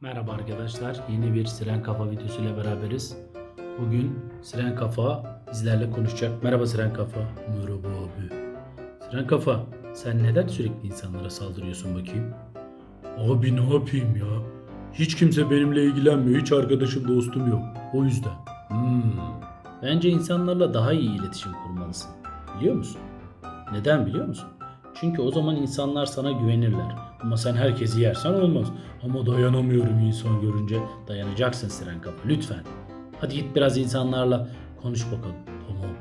Merhaba arkadaşlar. Yeni bir Siren Kafa videosuyla beraberiz. Bugün Siren Kafa bizlerle konuşacak. Merhaba Siren Kafa. Merhaba abi. Siren Kafa, sen neden sürekli insanlara saldırıyorsun bakayım? Abi ne yapayım ya? Hiç kimse benimle ilgilenmiyor. Hiç arkadaşım, dostum yok. O yüzden. Hmm. Bence insanlarla daha iyi iletişim kurmalısın. Biliyor musun? Neden biliyor musun? Çünkü o zaman insanlar sana güvenirler. Ama sen herkesi yersen olmaz. Ama dayanamıyorum insan görünce. Dayanacaksın Siren Kafa lütfen. Hadi git biraz insanlarla konuş bakalım. Tamam.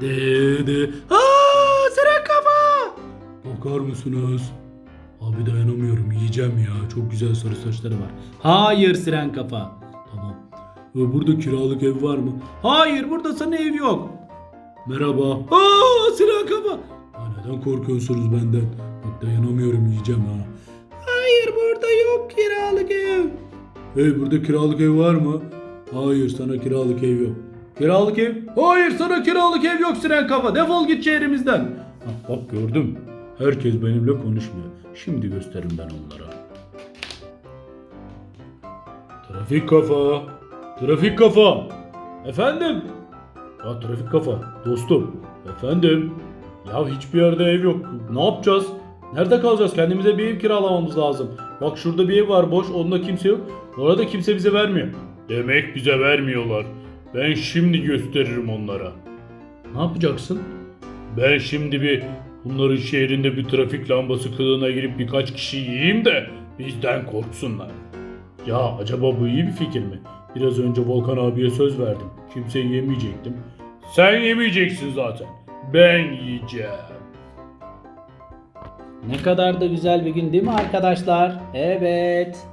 De de. Aa, Siren Kafa! Bakar mısınız? Abi dayanamıyorum yiyeceğim ya. Çok güzel sarı saçları var. Hayır Siren Kafa. Tamam. Ve burada kiralık ev var mı? Hayır burada sana ev yok. Merhaba. Aa Sinan Kafa. Ha, neden korkuyorsunuz benden? Bak dayanamıyorum yiyeceğim ha. Hayır burada yok kiralık ev. Hey burada kiralık ev var mı? Hayır sana kiralık ev yok. Kiralık ev? Hayır sana kiralık ev yok Siren Kafa. Defol git şehrimizden. Ha, bak gördüm. Herkes benimle konuşmuyor. Şimdi gösteririm ben onlara. Trafik kafa. Trafik kafa. Efendim? Ya trafik kafa. Dostum. Efendim? Ya hiçbir yerde ev yok. Ne yapacağız? Nerede kalacağız? Kendimize bir ev kiralamamız lazım. Bak şurada bir ev var boş. Onda kimse yok. Orada kimse bize vermiyor. Demek bize vermiyorlar. Ben şimdi gösteririm onlara. Ne yapacaksın? Ben şimdi bir bunların şehrinde bir trafik lambası kılığına girip birkaç kişi yiyeyim de bizden korksunlar. Ya acaba bu iyi bir fikir mi? Biraz önce Volkan abiye söz verdim. Kimseyi yemeyecektim. Sen yemeyeceksin zaten. Ben yiyeceğim. Ne kadar da güzel bir gün değil mi arkadaşlar? Evet.